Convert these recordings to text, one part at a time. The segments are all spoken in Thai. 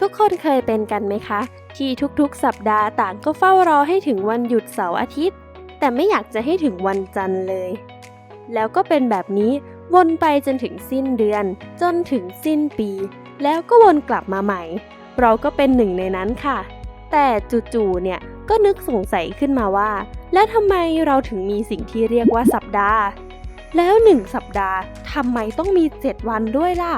ทุกคนเคยเป็นกันไหมคะ ที่ทุกๆ สัปดาห์ต่างก็เฝ้ารอให้ถึงวันหยุดเสาร์อาทิตย์ แต่ไม่อยากจะให้ถึงวันจันทร์เลย แล้วก็เป็นแบบนี้วนไปจนถึงสิ้นเดือน จนถึงสิ้นปี แล้วก็วนกลับมาใหม่ เราก็เป็นหนึ่งในนั้นค่ะ แต่จู่ๆเนี่ยก็นึกสงสัยขึ้นมาว่า แล้วทำไมเราถึงมีสิ่งที่เรียกว่าสัปดาห์ แล้วหนึ่งสัปดาห์ทำไมต้องมี 7 วันด้วยล่ะ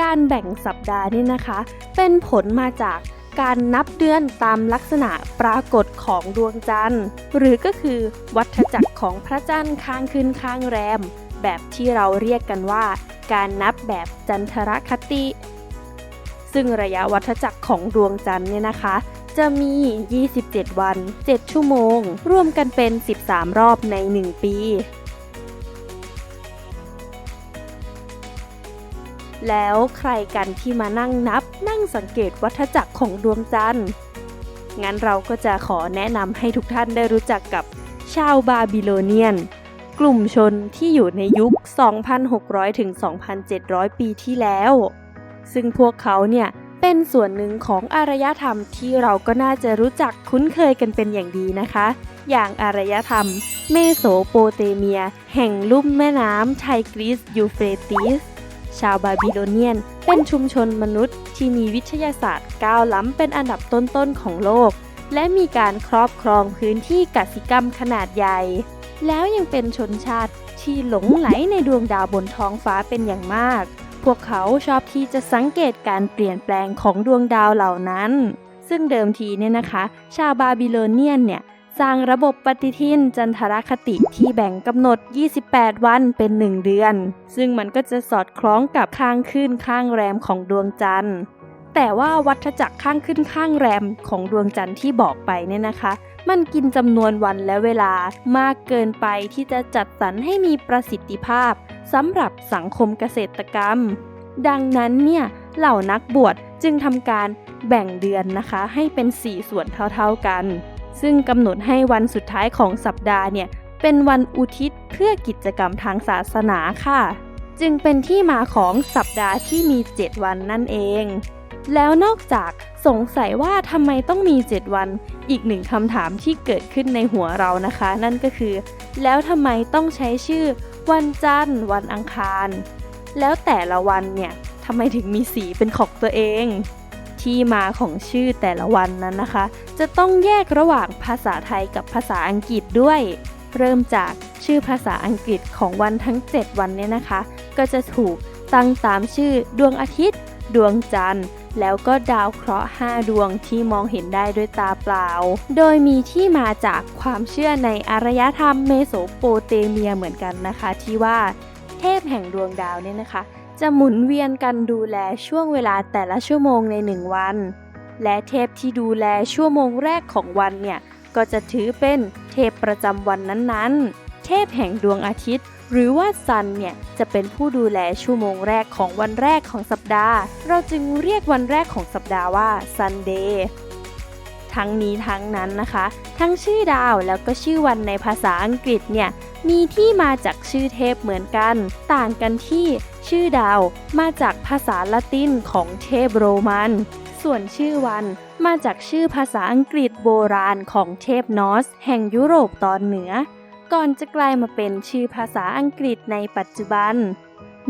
การแบ่งสัปดาห์นี่นะคะ เป็นผลมาจากการนับเดือนตามลักษณะปรากฏของดวงจันทร์ หรือก็คือวัฏจักรของพระจันทร์ข้างขึ้นข้างแรม แบบที่เราเรียกกันว่า การนับแบบจันทรคติ ซึ่งระยะวัฏจักรของดวงจันทร์เนี่ยนะคะ จะมี 27 วัน 7 ชั่วโมง รวมกันเป็น 13 รอบใน 1 ปี แล้วใครกันที่มานั่งนับนั่งสังเกตวัฏจักรของดวงจันทร์ งั้นเราก็จะขอแนะนำให้ทุกท่านได้รู้จักกับชาวบาบิโลเนียน กลุ่มชนที่อยู่ในยุค 2,600 ถึง 2,700 ปีที่แล้ว ซึ่งพวกเขาเนี่ยเป็นส่วนหนึ่งของอารยธรรมที่เราก็น่าจะรู้จักคุ้นเคยกันเป็นอย่างดีนะคะ อย่างอารยธรรม เมโสโปเตเมีย แห่งลุ่มแม่น้ำไทกรีสยูเฟรติส ชาวบาบิโลเนียน เป็นชุมชนมนุษย์ ที่มีวิทยาศาสตร์ก้าวล้ำเป็นอันดับต้นๆของโลก และมีการครอบครองพื้นที่กสิกรรมขนาดใหญ่ แล้วยังเป็นชนชาติที่หลงไหลในดวงดาวบนท้องฟ้าเป็นอย่างมาก พวกเขาชอบที่จะสังเกตการเปลี่ยนแปลงของดวงดาวเหล่านั้น ซึ่งเดิมทีเนี่ยนะคะ ชาวบาบิโลเนียนเนี่ย สร้างระบบปฏิทินจันทรคติที่แบ่งกำหนด 28 วันเป็น 1 เดือน ซึ่งมันก็จะสอดคล้องกับข้างขึ้นข้างแรมของดวงจันทร์ แต่ว่าวัฏจักรข้างขึ้นข้างแรมของดวงจันทร์ที่บอกไปเนี่ยนะคะ มันกินจำนวนวันและเวลามากเกินไปที่จะจัดสรรให้มีประสิทธิภาพสำหรับสังคมเกษตรกรรม ดังนั้นเนี่ยเหล่านักบวชจึงทำการแบ่งเดือนนะคะ ให้เป็น 4 ส่วนเท่าๆกัน ซึ่งกำหนดให้วันสุดท้ายของสัปดาห์เนี่ยเป็นวันอุทิศเพื่อกิจกรรมทางศาสนาค่ะ จึงเป็นที่มาของสัปดาห์ที่มี 7 วันนั่นเอง แล้วนอกจากสงสัยว่าทำไมต้องมี 7 วัน อีกหนึ่งคำถามที่เกิดขึ้นในหัวเรานะคะ นั่นก็คือ แล้วทำไมต้องใช้ชื่อ วันจันทร์ วันอังคาร แล้วแต่ละวันเนี่ยทำไมถึงมีสีเป็นของตัวเอง ที่มาของชื่อแต่ละวันนั้นนะคะ จะต้องแยกระหว่างภาษาไทยกับภาษาอังกฤษด้วย เริ่มจากชื่อภาษาอังกฤษของวันทั้ง 7 วันเนี่ยนะคะ ก็จะถูกตั้งตามชื่อดวงอาทิตย์ ดวงจันทร์ แล้วก็ดาวเคราะห์ 5 ดวงที่มองเห็นได้ด้วยตาเปล่า โดยมีที่มาจากความเชื่อในอารยธรรมเมโสโปเตเมียเหมือนกันนะคะ ที่ว่าเทพแห่งดวงดาวเนี่ยนะคะ จะหมุนเวียนกันดูแลช่วงเวลาแต่ละชั่วโมงในหนึ่งวัน และเทพที่ดูแลชั่วโมงแรกของวันเนี่ยก็จะถือเป็นเทพประจำวันนั้นๆ เทพแห่งดวงอาทิตย์ หรือว่าซันเนี่ยจะเป็นผู้ดูแลชั่วโมงแรกของวันแรกของสัปดาห์ เราจึงเรียกวันแรกของสัปดาห์ว่า Sunday ทั้งนี้ทั้งนั้นนะคะ ทั้งชื่อดาวแล้วก็ชื่อวันในภาษาอังกฤษเนี่ยมีที่มาจากชื่อเทพเหมือนกัน ต่างกันที่ ชื่อดาวมาจากภาษาละตินของเทพโรมัน ส่วนชื่อวันมาจากชื่อภาษาอังกฤษโบราณของเทพนอส แห่งยุโรปตอนเหนือ ก่อนจะกลายมาเป็นชื่อภาษาอังกฤษในปัจจุบัน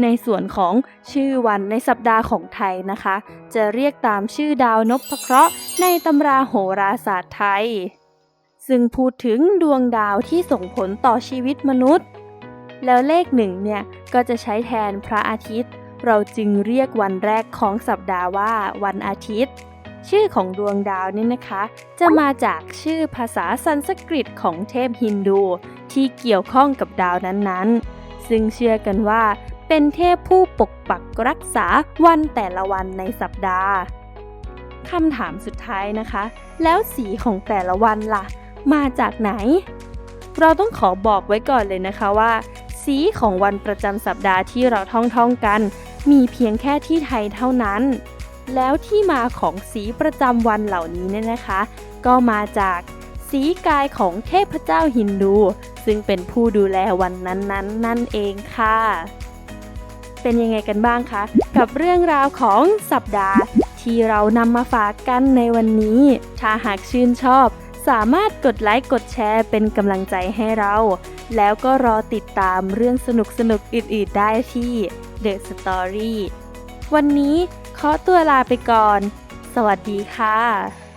ในส่วนของชื่อวันในสัปดาห์ของไทยนะคะ จะเรียกตามชื่อดาวนพเคราะห์ในตำราโหราศาสตร์ไทย ซึ่งพูดถึงดวงดาวที่ส่งผลต่อชีวิตมนุษย์แล้วเลขหนึ่งเนี่ย ก็จะใช้แทนพระอาทิตย์ เราจึงเรียกวันแรกของสัปดาห์ว่าวันอาทิตย์ ชื่อของดวงดาวนี่นะคะ จะมาจากชื่อภาษาสันสกฤตของเทพฮินดู ที่เกี่ยวข้องกับดาวนั้นๆ ซึ่งเชื่อกันว่า เป็นเทพผู้ปกปักรักษาวันแต่ละวันในสัปดาห์คำถามสุดท้ายนะคะ แล้วสีของแต่ละวันล่ะ มาจากไหน เราต้องขอบอกไว้ก่อนเลยนะคะว่า สีของวันประจำสัปดาห์ที่เราท่องท่องๆกัน มีเพียงแค่ที่ไทยเท่านั้น แล้วที่มาของสีประจำวันเหล่านี้เนี่ยนะคะ ก็มาจากสีกายของเทพเจ้าฮินดู ซึ่งเป็นผู้ดูแลวันนั้นๆนั่นเองค่ะ เป็นยังไงกันบ้างคะ กับเรื่องราวของสัปดาห์ที่ที่เรานำมาฝากกันในวันนี้ ถ้าหากชื่นชอบ สามารถกดไลค์กดแชร์เป็นกำลังใจให้เรา แล้วก็รอติดตามเรื่องสนุกสนุกอื่นๆ ได้ที่ The Story วันนี้ขอตัวลาไปก่อน สวัสดีค่ะ